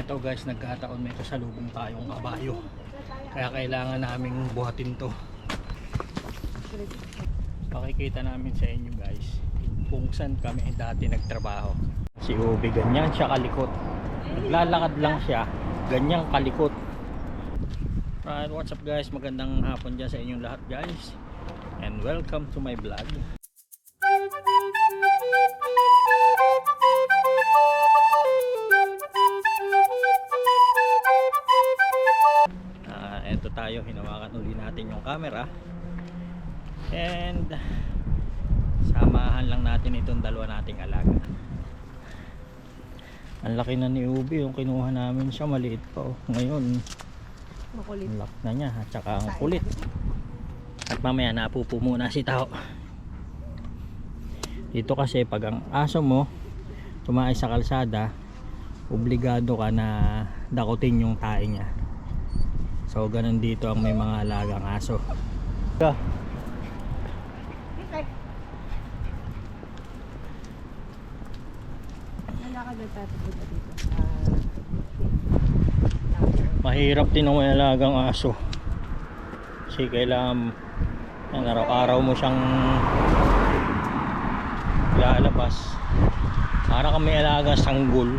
Eto guys, nagkataon may kasalubong tayong kabayo. Kaya kailangan naming buhatin to. Pakikita namin sa inyo guys kung saan kami dati nagtrabaho. Si Ubi ganyan siya kalikot. Naglalakad lang siya, ganyang kalikot. Alright, what's up guys? Magandang hapon dyan sa inyong lahat guys. And welcome to my vlog. Camera. And samahan lang natin itong dalawa nating alaga. Ang laki na ni Ubi, yung kinuha namin siya maliit pa oh. Ngayon, Makulit. ang lak na niya at saka ang kulit. At mamaya napupo muna si Tao. Dito kasi pag ang aso mo tumaay sa kalsada, obligado ka na dakutin yung tae niya. So ganun dito ang may mga alagang aso. Mahirap din ang may alagang aso. Kasi kailangan yan, araw-araw mo siyang lalabas. Para kang may alagang sanggol.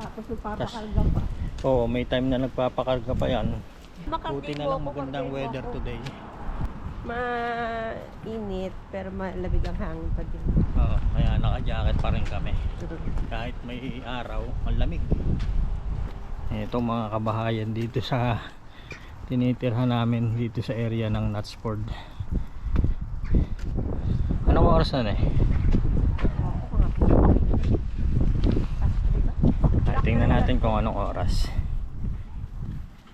Tapos magpapakalga pa. Oo, may time na nagpapakarga pa yan. Buti na lang magandang weather today. Mainit pero malamig ang hangin pa din. Oo, kaya naka-jacket pa rin kami. Kahit may araw, ang lamig. Ito mga kabahayan dito sa tinitirhan namin dito sa area ng Knutsford. Anong oras na eh? Ah, tingnan natin kung anong oras.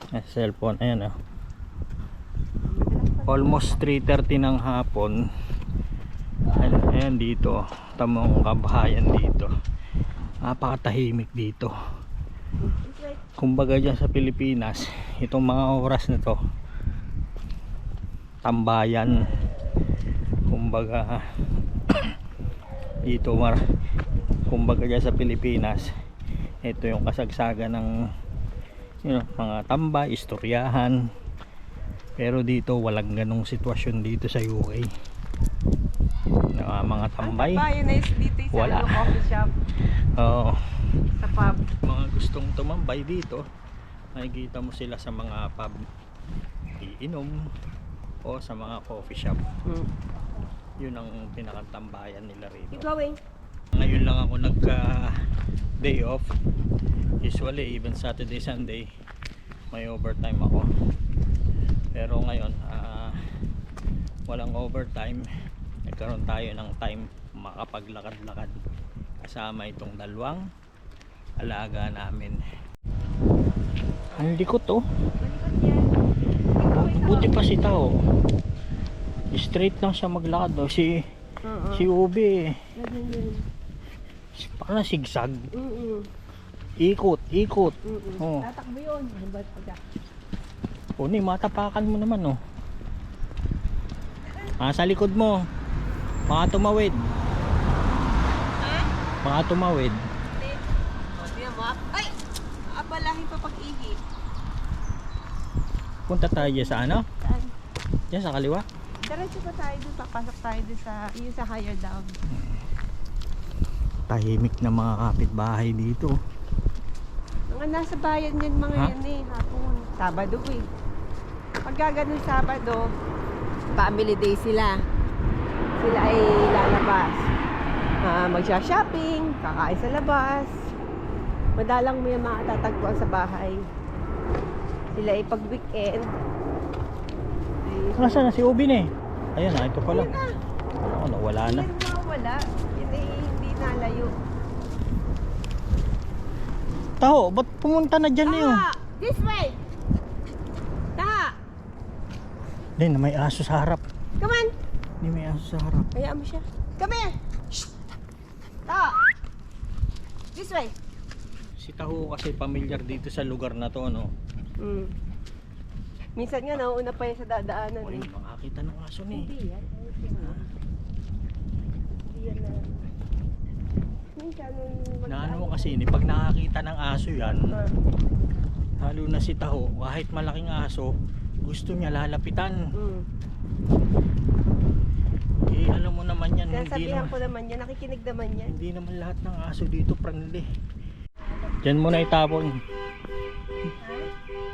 Ah, cellphone, ayan oh. Almost 3.30 ng hapon. Ayan, ayan dito. Tamang kabahayan dito. Napakatahimik dito. Kumbaga dyan sa Pilipinas, itong mga oras na to, tambayan. Kumbaga, dito mar kumbaga dyan sa Pilipinas, ito yung kasagsagan ng you know, mga tambay, istoryahan. Pero dito walang ganong sitwasyon dito sa UK. Na mga tambay. Dito Wala. coffee shop. Oo. Sa pub. mga gustong tumambay dito makikita mo sila sa mga pub iinom o sa mga coffee shop Hmm. yun ang pinakantambayan nila rito going. ngayon lang ako nagka day off. Usually even Saturday Sunday may overtime ako. Pero ngayon ah, walang overtime. Nagkaroon tayo ng time makapaglakad-lakad. Kasama itong dalawang alaga namin. Ang likot oh. Buti pa si Tao. Straight lang siya maglakad oh. si Oo. si Ubi Parang sigsag Mm-mm. ikot ikot Mm-mm. Oo. Tatakbo yun. Ano ba pagka? o ni matapakan mo naman oh ah, sa likod mo baka tumawid Ha? baka tumawid ah. Ay! Abalahin pa pag-ihi. punta tayo dyan sa ano Saan? dyan sa kaliwa Diretso pa tayo dun. Papasok tayo dun sa, yung sa higher down. Tahimik na mga kapitbahay dito Mga nasa bayan yan mga Ha? yan eh. Hapon. Sabado eh. Pagka ganun Sabado, family day sila. Sila ay lalabas. Ah, magsha-shopping, kakain sa labas. Madalang mo yung makatatagpuan sa bahay. Sila ay pag weekend. Ay, Nasaan na si Ubin eh? Ayan na, ito pala. Ayun na. Ano, wala na. Yan na wala. Yan ay hindi nalayo. Taho, ba't pumunta na dyan yun? Ah! This way! Ta! Hindi, na may aso sa harap. Come on! Hindi may aso sa harap. Hayaan mo siya. Come here! Shh! This way! Si Taho kasi pamilyar dito sa lugar na to, no? Mm. Minsan nga nauuna pa yan sa dadaanan Uy, eh. makakita ng aso ni. Hindi yan. Hindi yan na. Minsan, nung Naano mo kasi ni pag nakakita ng aso yan, Ah, lalo na si Taho, kahit malaking aso, gusto niya lalapitan. mm. Eh alam mo naman yan, Kaya hindi sabihan naman, ko naman yan, nakikinig naman yan. hindi naman lahat ng aso dito friendly. Diyan mo na itapon.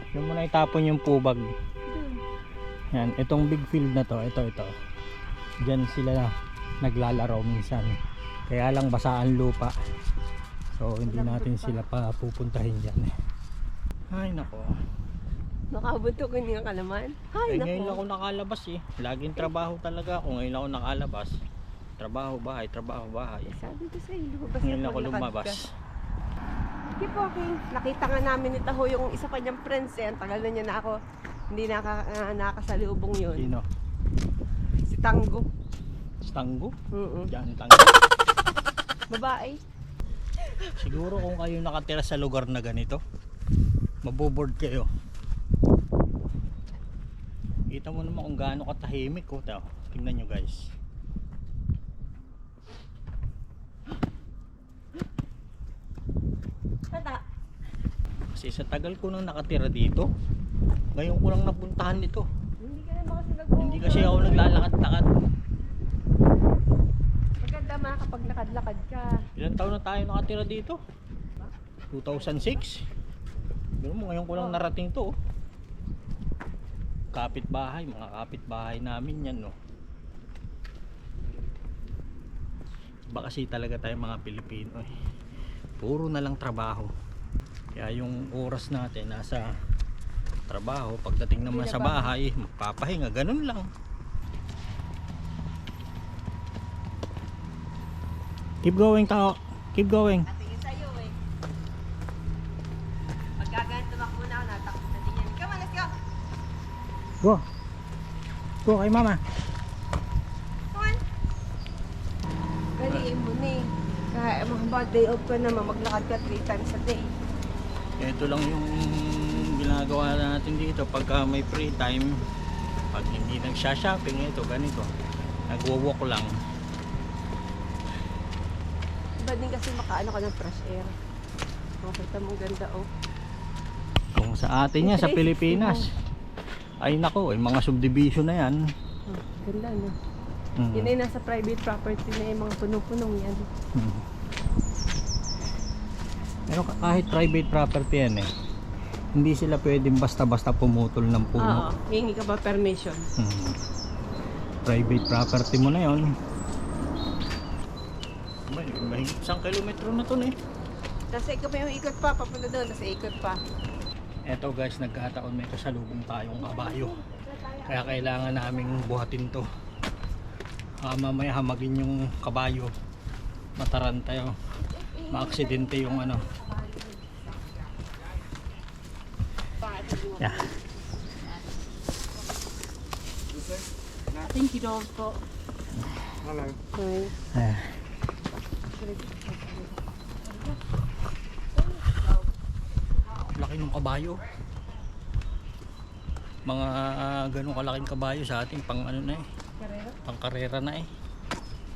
Diyan mo na itapon yung pubag. Yan, itong big field na to, ito, ito. Diyan sila na naglalaro minsan. Kaya lang basaan lupa. So, hindi natin sila pa pupuntahin dyan. Ay, nako. Nakabuntukin niya ka naman. Ay, Eh, ngayon ako nakalabas eh. Laging trabaho talaga ako. Ngayon ako nakalabas. Trabaho, bahay, trabaho, bahay. Sabi ko sa iyo, lumabas Ngayon ako lumabas. Sige po, King. Nakita nga namin ni Taho yung isa pa niyang friends eh. Ang tagal na niya na ako. Hindi naka, uh, nakasalubong yun. Sino? Si Tango. Stango? Mm Diyan, tango. Babae. Siguro kung kayo nakatira sa lugar na ganito, maboboard kayo. Kita mo naman kung gaano katahimik ko. Oh. Tingnan nyo guys. Tata. Kasi sa tagal ko nang nakatira dito, ngayon ko lang napuntahan ito. Hindi ka nag Hindi kasi ako naglalakad-lakad. Kapag lakad-lakad ka. Ilang taon na tayo nakatira dito? 2006. Pero mo ngayon ko lang narating to. oh. Kapit-bahay, mga kapit-bahay namin yan no. Iba kasi talaga tayo mga Pilipino eh. Puro na lang trabaho. Kaya yung oras natin nasa trabaho, pagdating naman sa bahay, magpapahinga, ganun lang. Keep going tao. Keep going. Natingin sa'yo eh. Pagkagaan tumakbo na ako, natakot na din yan. Come on, let's go! Go. Go kay mama. Come on! Galiin mo na eh. Kaya mahaba day off ka naman, maglakad ka 3 times a day. Ito lang yung ginagawa natin dito pagka may free time. Pag hindi nagsha-shopping, ito ganito. Nagwo-walk lang. Iba din kasi makaano ka ng fresh air. Makita mo ganda oh. Kung sa atin yan, sa Pilipinas. Ay nako, ay mga subdivision na yan. Oh, ganda no. Mm. Yun ay nasa private property na yung mga puno-punong yan. Mm. Pero ka- kahit private property yan eh. Hindi sila pwedeng basta-basta pumutol ng Oo, puno. hingi ka ba permission? Hmm. Private property mo na yon. Mahigit isang kilometro na to eh. Tapos ikaw pa yung ikot pa, papunta doon, tapos ikot pa. Eto guys, nagkataon may kasalubong tayong kabayo. Kaya kailangan naming buhatin to. Ah, mamaya hamagin yung kabayo. Mataranta yung maaksidente yung ano. Yeah. Thank you, dog po. Hello. Okay. Ah. Laki ng kabayo. Mga ah, ganun kalaking kabayo sa ating pang ano na eh, Karera? pang karera na eh.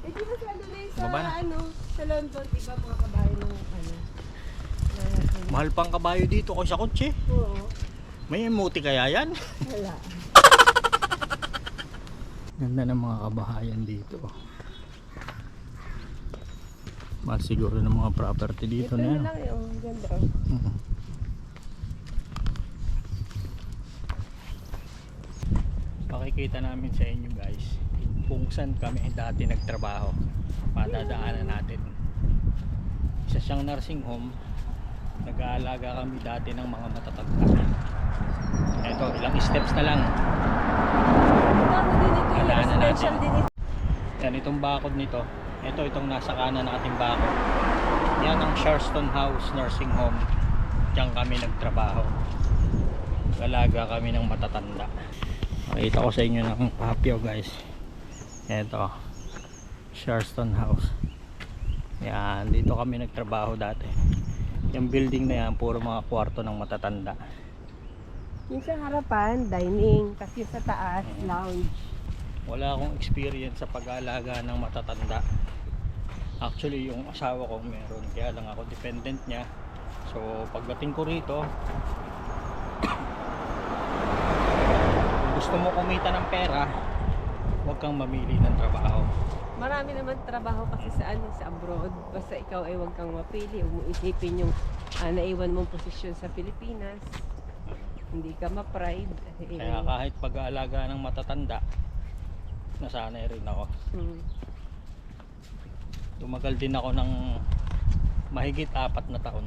Eh, di ba sa ano na sa, Baba na. ano, sa London, di ba mga kabayo ng ano? na- Mahal pang kabayo dito kung sa kotse. Oo, May emote kaya yan? wala. Ganda ng mga kabahayan dito. Mahal siguro ng mga property dito Ito na na yan. lang yung ganda. oh. Mhm. Pakikita namin sa inyo guys kung saan kami dati nagtrabaho. Madadaanan natin. Isa siyang nursing home. Nag-aalaga kami dati ng mga matatanda. Ito, ilang steps na lang. Ano din ito yung Dadaanan residential natin. din ito. Yan, itong bakod nito. Ito, itong nasa kanan ng ating bakod. Yan ang Sharston House Nursing Home. Diyan kami nagtrabaho. Galaga kami ng matatanda. Makita ko sa inyo ng papio guys. Ito. Sharston House. Yan, dito kami nagtrabaho dati. Yung building na yan, puro mga kwarto ng matatanda. Yung sa harapan, dining. Tapos yung sa taas, lounge. Wala akong experience sa pag-aalaga ng matatanda. Actually, yung asawa ko meron. Kaya lang ako dependent niya. So, pagdating ko rito, gusto mo kumita ng pera, huwag kang mamili ng trabaho. Marami naman trabaho kasi sa ano, sa abroad. Basta ikaw ay huwag kang mapili. Huwag mo isipin yung ah, naiwan mong posisyon sa Pilipinas. Hindi ka ma-pride. Kaya kahit pag-aalaga ng matatanda, nasanay rin ako. hmm. Tumagal din ako ng mahigit apat na taon